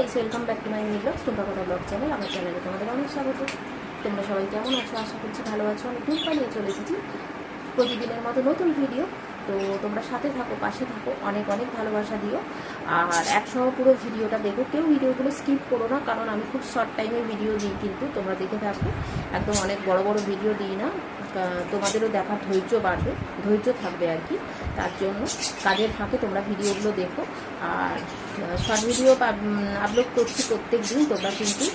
Guys welcome back to my new vlog তোমরা কথা blog channel, আমার চ্যানেলে তোমাদের অনেক স্বাগত। তোমরা সবাই কেমন আছো? আশা করছি ভালো আছো। দিন পর নিয়ে চলে এসেছি প্রতিদিনের মতো নতুন ভিডিও তো তোমরা সাথে থাকো, পাশে থাকো, অনেক অনেক ভালোবাসা দিও। আর একসহ পুরো ভিডিওটা দেখো। কেউ ভিডিওগুলো স্কিপ করো না, কারণ আমি খুব শর্ট টাইমে ভিডিও দিই, কিন্তু তোমরা দেখে থাকো। একদম অনেক বড় বড় ভিডিও দিই না। তোমাদেরও দেখার ধৈর্য বাড়বে, ধৈর্য থাকবে আর কি। তার জন্য কাজের ফাঁকে তোমরা ভিডিওগুলো দেখো। আর শর্ট ভিডিও আপলোড করছি প্রত্যেক দিন, তোমরা কিন্তু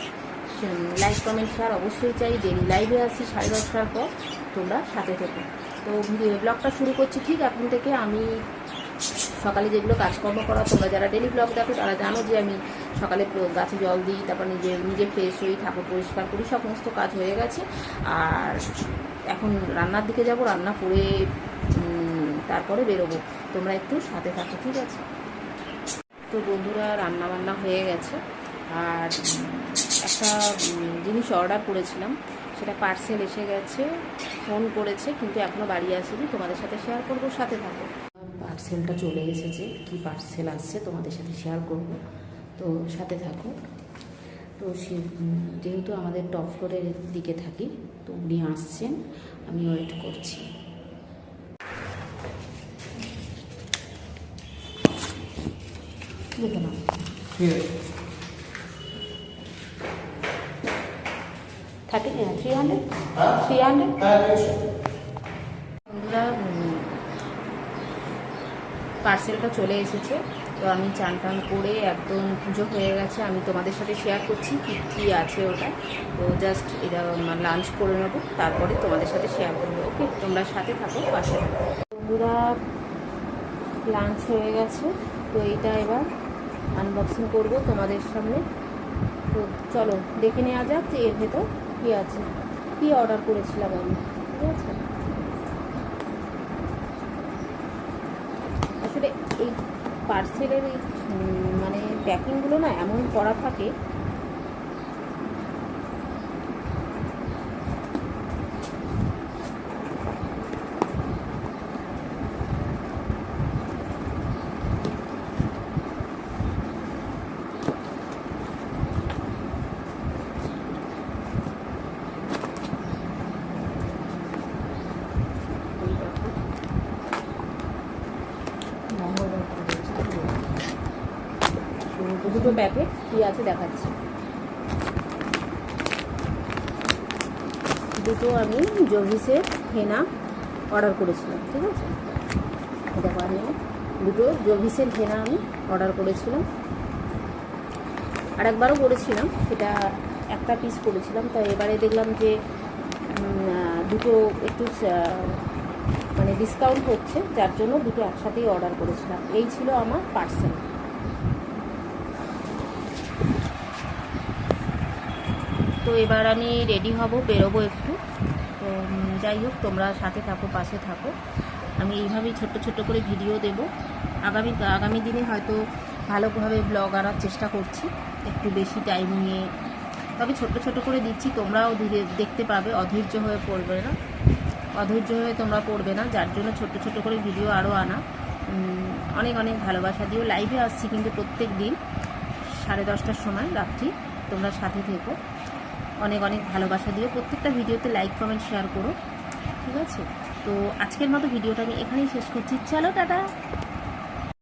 লাইক কমেন্ট শেয়ার অবশ্যই চাই। ডেলি লাইভে আসি সাড়ে দশটার পর, তোমরা সাথে থেকো। তো ভিডিও ব্লগটা শুরু করছি ঠিক এখন থেকে। আমি সকালে যেগুলো কাজকর্ম করা, তোমরা যারা ডেলি ব্লগ দেখো, তারা জানো যে আমি সকালে গাছে জল দিই, তারপর নিজে নিজে ফ্রেশ হই, ঠাকুর পরিষ্কার করি, সমস্ত কাজ হয়ে গেছে। আর এখন রান্নার দিকে যাব, রান্না করে তারপরে বেরোবো। তোমরা একটু সাথে থাকো, ঠিক আছে? তো বন্ধুরা, রান্না বান্না হয়ে গেছে। আর একটা জিনিস অর্ডার করেছিলাম, সেটা পার্সেল এসে গেছে ফোন করেছে, কিন্তু এখনও বাড়ি আসেনি। তোমাদের সাথে শেয়ার করব, সাথে থাকো। পার্সেলটা চলে এসেছে, কি পার্সেল আসছে তোমাদের সাথে শেয়ার করব। তো সাথে থাকো। তো সে যেহেতু আমাদের টপ ফ্লোরের দিকে থাকি তো উনি আসছেন আমি ওয়েট করছি। দেখে নাও ঠিক আছে thirty three hundred three hundred বন্ধুরা পার্সেলটা চলে এসেছে। তো আমি চান টান করে একদম পুজো হয়ে গেছে। আমি তোমাদের সাথে শেয়ার করছি কী কী আছে ওটা। তো জাস্ট এটা লাঞ্চ করে নেব, তারপরে তোমাদের সাথে শেয়ার করব। ওকে, তোমরা সাথে থাকো, পাশে বন্ধুরা লাঞ্চ হয়ে গেছে, তো এইটা এবার আনবক্সিং করব তোমাদের সামনে। তো চলো, দেখে নেওয়া যাক যে এর ভেতর কী আছে। কী অর্ডার করেছিলাম আমি, ঠিক আছে? আসলে এই পার্সেলের মানে প্যাকিংগুলো না এমন করা থাকে এই দেখো। মঙ্গলবার করে দিয়েছে। দুটো প্যাকেট কী আছে দেখাচ্ছি। দুটো আমি জভিসের হেনা অর্ডার করেছিলাম, ঠিক আছে? দেখো আমি দুটো জভিসের হেনা আমি অর্ডার করেছিলাম। আর একবারও করেছিলাম, সেটা একটা পিস করেছিলাম তো এবারে দেখলাম যে দুটো একটু মানে ডিসকাউন্ট হচ্ছে, যার জন্য দুটো একসাথেই অর্ডার করেছিলাম। এই ছিল আমার পার্সেল তো এবার আমি রেডি হব, বেরোবো একটু। তো যাই হোক, তোমরা সাথে থাকো, পাশে থাকো। আমি এইভাবেই ছোট্ট ছোট্ট করে ভিডিও দেব। আগামী আগামী দিনে হয়তো ভালোভাবে ব্লগ আনার চেষ্টা করছি। একটু বেশি টাইম নিয়ে। তবে ছোট্ট ছোট করে দিচ্ছি, তোমরাও ধীরে দেখতে পাবে, অধৈর্য হয়ে পড়বে না। অধৈর্য হয়ে তোমরা পড়বে না, যার জন্য ছোট্ট ছোট করে ভিডিও আরও আনা। অনেক অনেক ভালোবাসা দিও। লাইভে আসছি কিন্তু প্রত্যেক দিন, সাড়ে দশটার সময় রাত্রি। তোমরা সাথে থেকো। অনেক অনেক ভালোবাসা দিও প্রত্যেকটা ভিডিওতে লাইক কমেন্ট শেয়ার করো। ঠিক আছে? তো আজকের মতো ভিডিওটা আমি এখানেই শেষ করছি। চলো, টাটা!